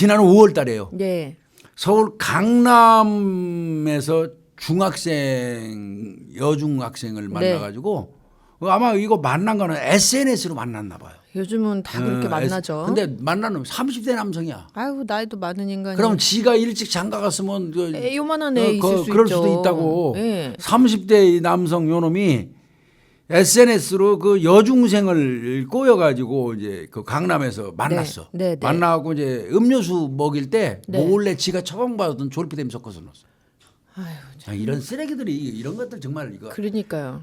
지난 5월 달에요. 네. 서울 강남에서 중학생 여중학생을 네. 만나 가지고 아마 이거 만난 거는 SNS로 만났나 봐요. 요즘은 다 그렇게 어, 만나죠. 근데 만나는 30대 남성이야. 아유 나이도 많은 인간이. 그럼 지가 일찍 장가 갔으면 그 에, 요만한 애 어, 있을 그- 수 그럴 있죠. 수도 있다고. 예. 30대 남성 요놈이 SNS로 그 여중생을 꼬여가지고 이제 그 강남에서 만났어. 네, 네, 네. 만나고 이제 음료수 먹일 때 네. 몰래 지가 처방받았던 졸피뎀 섞어서 넣었어. 아유, 자, 이런 쓰레기들이 이런 것들 정말 이거. 그러니까요.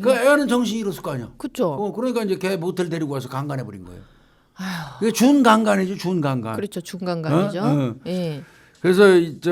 그 애는 정신이 이렇을 거 아니야. 그렇죠. 어, 그러니까 이제 걔 모텔 데리고 와서 강간해 버린 거예요. 이게 준강간이죠, 준강간. 그렇죠. 중간간이죠. 어? 어. 예. 그래서 이- 저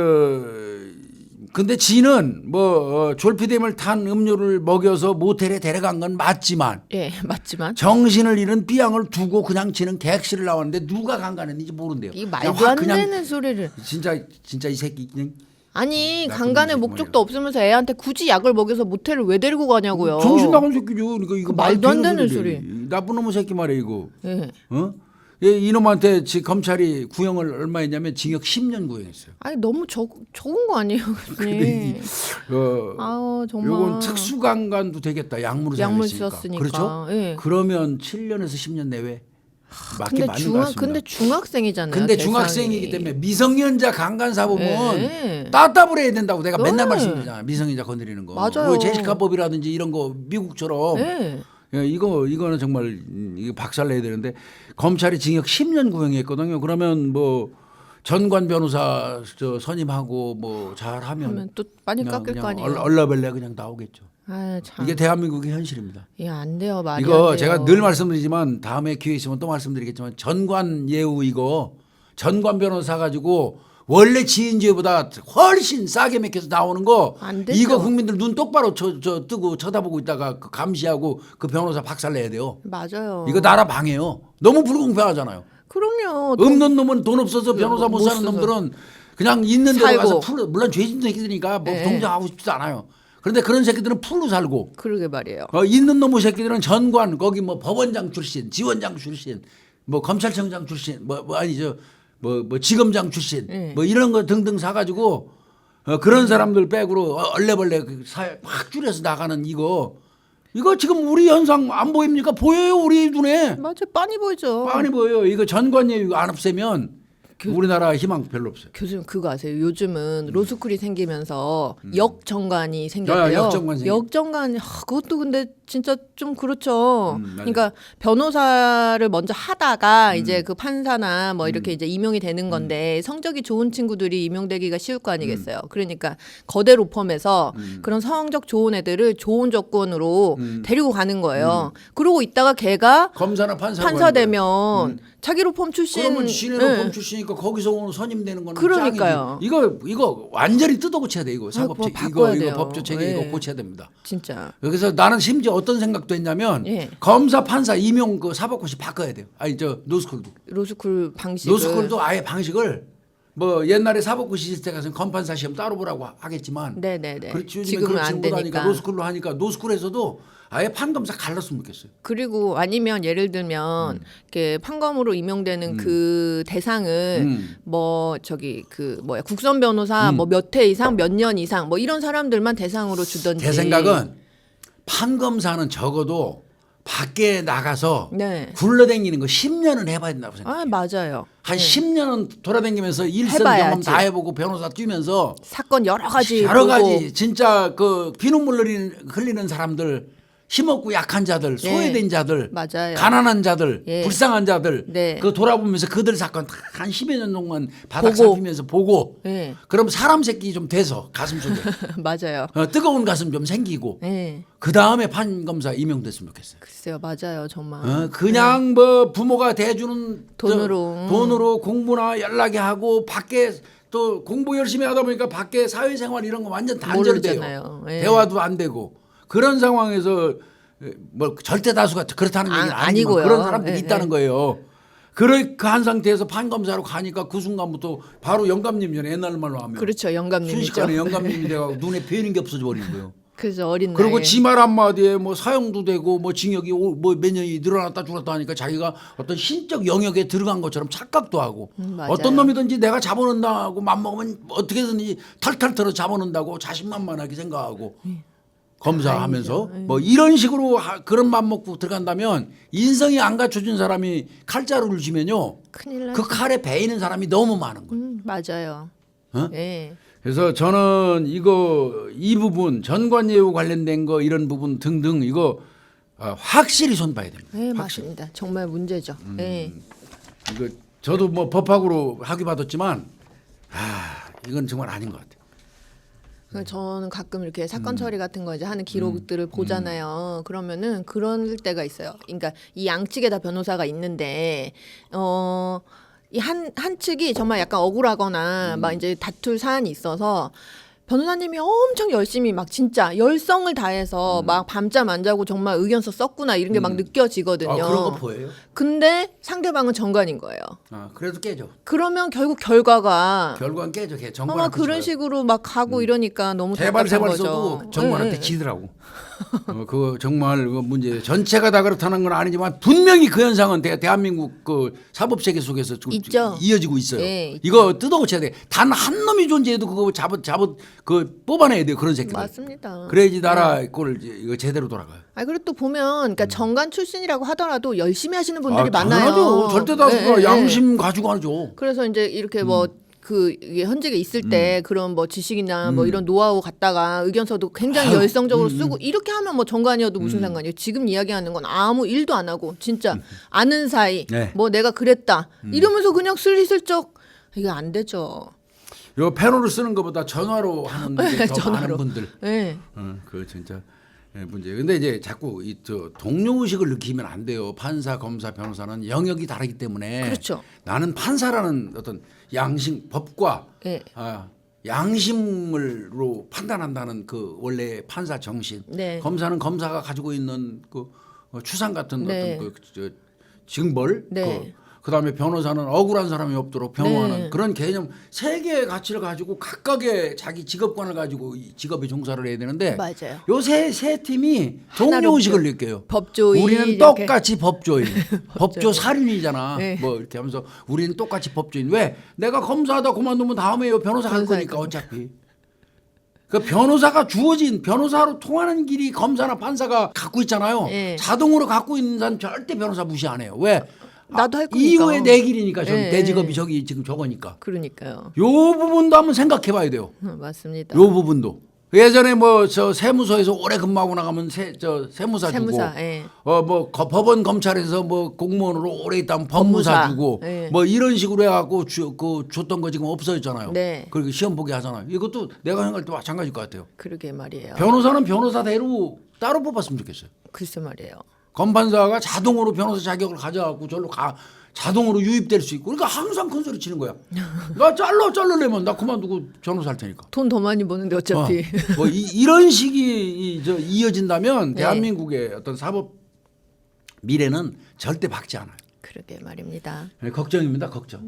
근데 지는 뭐 어, 졸피뎀을 탄 음료를 먹여서 모텔에 데려간 건 맞지만 예, 맞지만 정신을 잃은 비양을 두고 그냥 지는 객실을 나왔는데 누가 강간했는지 모른대요. 이 그냥 말도 확안 그냥 되는 소리를. 진짜 진짜 이 새끼 그냥 아니 나쁜 강간의 놈이지, 목적도 없으면서 애한테 굳이 약을 먹여서 모텔을 왜 데리고 가냐고요. 정신 나간 새끼죠. 그러니까 이거 그 말도 안 되는 소리래. 나쁜 놈의 새끼 말이야 이거. 예. 어? 예, 이놈한테 지 검찰이 구형을 얼마 했냐면 징역 10년 구형했어요. 아니 너무 적 적은 거 아니에요, 교수님. 어, 아우 정말. 요건 특수강간도 되겠다. 약물을 약물 사용했으니까. 썼으니까. 그렇죠? 예. 그러면 7년에서 10년 내외 맞게 근데 중학. 근데 중학생이잖아요. 근데 대상이. 중학생이기 때문에 미성년자 강간 사범은 예. 따따블 해야 된다고 내가 맨날 네. 말씀드리잖아. 미성년자 건드리는 거. 맞아요. 뭐 제시카법이라든지 이런 거 미국처럼 예. 예, 이거 이거는 정말 음, 이거 박살내야 되는데 검찰이 징역 10년 구형했거든요. 그러면 뭐 전관 변호사 저 선임하고 뭐 잘하면 하면 또 많이 그냥- 깎일 거 그냥 아니에요. 얼- 얼라벨레 그냥 나오겠죠. 아 참. 이게 대한민국의 현실입니다. 이게 안 돼요, 말이 이거 안 돼요. 제가 늘 말씀드리지만 다음에 기회 있으면 또 말씀드리겠지만 전관 예우 이거 전관 변호사 가지고 원래 지인죄보다 훨씬 싸게 맥혀서 나오는 거. 이거 국민들 눈 똑바로 저, 저 뜨고 쳐다보고 있다가 그 감시하고 그 변호사 박살 내야 돼요. 맞아요. 이거 나라 방해요. 너무 불공평하잖아요. 그럼요. 없는 놈은 돈 없어서 변호사 못 못 사는 써서. 놈들은 그냥 있는 데로 살고. 가서 풀로 물론 죄진 새끼들이니까 뭐 네. 동정하고 싶지도 않아요. 그런데 그런 새끼들은 풀로 살고 그러게 말이에요. 어, 있는 놈의 새끼들은 전관 거기 뭐 법원장 출신, 지원장 출신, 뭐 검찰청장 출신, 뭐, 뭐 아니죠, 뭐, 뭐 지검장 출신, 네. 뭐 이런 거 등등 사가지고 어, 그런 사람들 백으로 어, 얼레벌레 그 사회 확 줄여서 나가는 이거 이거 지금 우리 현상 안 보입니까? 보여요 우리 눈에 맞아, 빤히 보이죠. 빤히 보여요. 이거 전관예 이거 안 없애면 우리나라 희망 별로 없어요. 교수님 그거 아세요? 요즘은 로스쿨이 생기면서 역정관이 아, 생겼대요. 역정관 생겨. 역정관 아, 그것도 근데 진짜 좀 그렇죠. 음. 그러니까 변호사를 먼저 하다가 음. 이제 그 판사나 뭐 이렇게 이제 임용이 되는 건데 성적이 좋은 친구들이 임용되기가 쉬울 거 아니겠어요. 음. 그러니까 거대 로펌에서 그런 성적 좋은 애들을 좋은 조건으로 음. 데리고 가는 거예요. 그러고 있다가 걔가 검사나 판사 판사 되면 자기 로펌 출신 음. 그러면 지네 예. 로펌 출신이니까 거기서 오는 선임되는 거는 그러니까요. 짱이지. 이거 이거 완전히 뜯어 고쳐야 돼 이거 사법 뭐체 바꿔야 이거 돼요. 이거 법조 체계 예. 이거 고쳐야 됩니다. 진짜 여기서 나는 심지어 어떤 생각도 했냐면 예. 검사 판사 임용 그 사법고시 바꿔야 돼요. 아니 저 노스쿨도 로스쿨 방식을 노스쿨도 아예 방식을 뭐 옛날에 사법고시 시스템 가서 검판사 시험 따로 보라고 하겠지만 네네네. 그렇지 요즘에 지금은 그렇지 안 못하니까 되니까. 노스쿨로 하니까 노스쿨에서도 아예 판검사 갈랐으면 좋겠어요. 그리고 아니면 예를 들면 이렇게 판검으로 임용되는 그 대상을 음. 뭐 저기 그 뭐야 국선 변호사 뭐몇회 이상 몇 년 이상 뭐 이런 사람들만 대상으로 주던지. 제 생각은 판검사는 적어도 밖에 나가서 네. 굴러다니는 거 10년은 해봐야 된다고 생각해요. 아 맞아요. 한 10년은 돌아다니면서 일선 해봐야지. 경험 다 해보고 변호사 뛰면서 사건 여러 가지 여러 보고. 가지 진짜 그 피눈물 흘리는, 흘리는 사람들 힘없고 약한 자들 소외된 자들 맞아요. 가난한 자들 예. 불쌍한 자들 네. 그 돌아보면서 그들 사건 다한 10여 년 동안 바닥 보고. 살피면서 보고 예. 그럼 사람 새끼 좀 돼서 가슴 속에 맞아요. 어, 뜨거운 가슴 좀 생기고 예. 그 다음에 판검사 임용됐으면 좋겠어요. 글쎄요 맞아요 정말. 어, 그냥 뭐 부모가 대주는 저 돈으로. 돈으로 공부나 연락이 하고 밖에 또 공부 열심히 하다 보니까 밖에 사회생활 이런 거 완전 단절돼요. 예. 대화도 안 되고 그런 상황에서 뭐 절대 다수가 그렇다는 아, 얘기는 아니지만 아니고요. 그런 사람들이 예, 있다는 거예요. 그렇게 한 상태에서 판검사로 가니까 그 순간부터 바로 영감님 전에 옛날 말로 하면 그렇죠 영감님이죠. 순식간에 영감님이 돼가고 눈에 뵈는 게 없어져 버리는 거예요. 그죠 어린 그리고. 지 말 한마디에 뭐 사형도 되고 뭐 징역이 뭐 몇 년이 늘어났다 줄었다 하니까 자기가 어떤 신적 영역에 들어간 것처럼 착각도 하고 음. 어떤 놈이든지 내가 잡아놓는다고 맘먹으면 어떻게든지 탈탈 털어 잡아놓는다고 자신만만하게 생각하고 네. 검사하면서 다행이죠. 네. 뭐 이런 식으로 하- 그런 맘 먹고 들어간다면 인성이 안 갖춰진 사람이 칼자루를 쥐면요 큰일. 그 칼에 베이는 사람이 너무 많은 거예요. 음, 맞아요. 어? 예. 그래서 저는 이거 이 부분 전관예우 관련된 거 이런 부분 등등 이거 어, 확실히 손봐야 됩니다. 네, 확실히. 맞습니다. 정말 문제죠. 음. 예. 이거 저도 뭐 법학으로 학위 받았지만 아 이건 정말 아닌 것 같아요. 그래서 저는 가끔 이렇게 음. 사건 처리 같은 거 이제 하는 기록들을 보잖아요. 그러면은 그런 때가 있어요. 그러니까 이 양측에 다 변호사가 있는데 어. 이 한 한 측이 정말 약간 억울하거나 음. 막 이제 다툴 사안이 있어서 변호사님이 엄청 열심히 막 진짜 열성을 음. 다해서 막 밤잠 안 자고 정말 의견서 썼구나 이런 게 막 느껴지거든요. 아, 그런 거 보여요? 근데 상대방은 정관인 거예요. 아 그래도 깨져. 그러면 결국 결과가 결과는 깨져. 걔 아마 정관 그런 식으로 막 가고 이러니까 너무 답답한 세발 거죠. 써도 정관한테 네, 네. 지더라고. 어, 그거 정말 그 문제 전체가 다 그렇다는 건 아니지만 분명히 그 현상은 대, 대한민국 그 사법 세계 속에서 좀 있죠. 이어지고 있어요. 네. 이거 뜯어고쳐야 돼. 단 한 놈이 존재해도 그거 잡아 잡아 그 뽑아내야 돼요 그런 새끼들. 맞습니다. 그래야지 나라 꼴을 이제 이거 제대로 돌아가요. 아 그리고 또 보면 그러니까 정관 출신이라고 하더라도 열심히 하시는 분들이 음. 아, 많아요. 당연하죠. 절대 다수가 네, 네, 네. 양심 가지고 하죠. 그래서 이제 이렇게 뭐 음. 그 이게 현직에 있을 때 그런 뭐 지식이나 뭐 이런 노하우 갖다가 의견서도 굉장히 음. 아유, 음, 열성적으로 쓰고 이렇게 하면 뭐 정관이어도 무슨 상관이에요. 지금 이야기하는 건 아무 일도 안 하고 진짜 아는 사이 네. 음. 뭐 내가 그랬다 이러면서 그냥 슬리슬쩍 이게 안 되죠. 요 패널을 쓰는 것보다 전화로 하는 게더 많은 전화로. 분들. 예. 어, 그 진짜 예, 문제. 근데 이제 자꾸 이 저 동료 의식을 느끼면 안 돼요. 판사, 검사, 변호사는 영역이 다르기 때문에 그렇죠. 나는 판사라는 어떤 양심 법과 예. 아, 양심으로 판단한다는 그 원래 판사 정신. 네. 검사는 검사가 가지고 있는 그 어, 추상 같은 네. 어떤 그 저, 징벌. 네. 그, 그다음에 변호사는 억울한 사람이 없도록 변호하는 네. 그런 개념 세 개의 가치를 가지고 각각의 자기 직업관을 가지고 이 직업에 종사를 해야 되는데 맞아요. 요새 세 팀이 하나로 동료 의식을 느껴요. 법조인 우리는. 똑같이 법조인, 법조 살인이잖아. 네. 뭐 이렇게 하면서 우리는 똑같이 법조인. 왜? 내가 검사하다 그만두면 다음에 요 변호사 할 거니까 할 어차피. 그 변호사가 주어진 변호사로 통하는 길이 검사나 판사가 갖고 있잖아요. 네. 자동으로 갖고 있는 사람 절대 변호사 무시 안 해요. 왜? 나도 할 거니까. 이후에 내 길이니까 저기 네. 내 직업이 저기 지금 저거니까. 그러니까요. 요 부분도 한번 생각해 봐야 돼요. 음, 맞습니다. 요 부분도. 예전에 뭐 저 세무서에서 오래 근무하고 나가면 세 저 세무사, 세무사, 주고 예. 어뭐 법원 검찰에서 뭐 공무원으로 오래 있다면 법무사, 법무사, 주고 예. 뭐 이런 식으로 해갖고 주, 그 줬던 거 지금 없어졌잖아요. 네. 그리고 시험 보게 하잖아요. 이것도 내가 생각할 때 마찬가지일 것 같아요. 그러게 말이에요. 변호사는 변호사 대로 따로 뽑았으면 좋겠어요. 글쎄 말이에요. 검판사가 자동으로 변호사 자격을 가져갖고 절로 가 자동으로 유입될 수 있고 그러니까 항상 큰 소리 치는 거야. 나 잘라 잘라내면 나 그만두고 변호사 할 테니까. 돈 더 많이 버는데 어차피. 어, 뭐 이, 런 식이 이, 저, 이어진다면 네. 대한민국의 어떤 사법 미래는 절대 밝지 않아요. 그러게 말입니다. 네, 걱정입니다. 걱정.